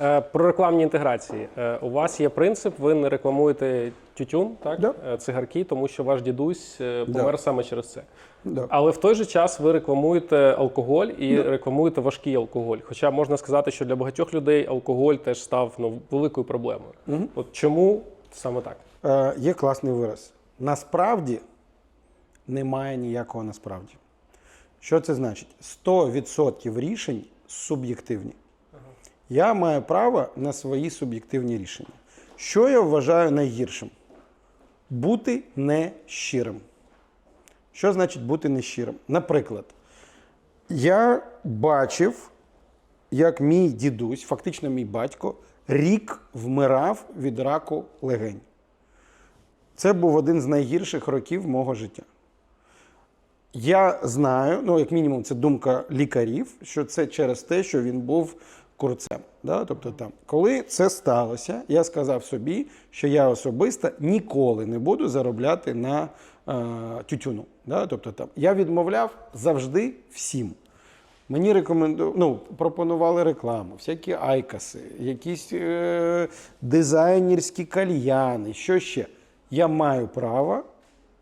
Е, Про рекламні інтеграції. Е, У вас є принцип, ви не рекламуєте тютюн, так? Да. Е, цигарки, тому що ваш дідусь е, Да. помер саме через це. Да. Але в той же час ви рекламуєте алкоголь і рекламуєте важкий алкоголь. Хоча можна сказати, що для багатьох людей алкоголь теж став ну, великою проблемою. От чому саме так? Е, є класний вираз. Насправді немає ніякого насправді. Що це значить? 100% рішень суб'єктивні. Я маю право на свої суб'єктивні рішення. Що я вважаю найгіршим? Бути нещирим. Що значить бути нещирим? Наприклад, я бачив, як мій дідусь, фактично мій батько, рік вмирав від раку легень. Це був один з найгірших років мого життя. Я знаю, ну, як мінімум, це думка лікарів, що це через те, що він був курцем. Да? Тобто, там, коли це сталося, я сказав собі, що я особисто ніколи не буду заробляти на е, тютюну. Да? Тобто, там, я відмовляв завжди всім. Мені рекоменду... ну, пропонували рекламу, всякі айкаси, якісь е... дизайнерські кальяни, що ще. Я маю право,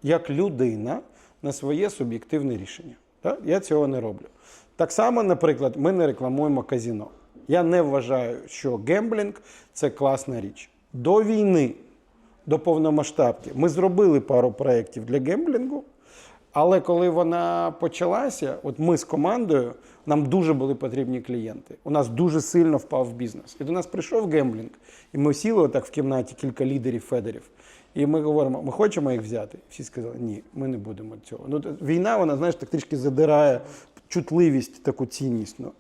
як людина, на своє суб'єктивне рішення. Так? Я цього не роблю. Так само, наприклад, ми не рекламуємо казіно. Я не вважаю, що гемблінг це класна річ. До війни, до повномасштабки, ми зробили пару проєктів для гемблінгу. Але коли вона почалася, от ми з командою, нам дуже були потрібні клієнти. У нас дуже сильно впав бізнес. І до нас прийшов гемблінг, і ми сіли отак в кімнаті кілька лідерів федерів. І ми говоримо, ми хочемо їх взяти. Всі сказали, ні, ми не будемо цього. Ну, війна, вона, знаєш, так трішки задирає чутливість, таку цінність. Ну,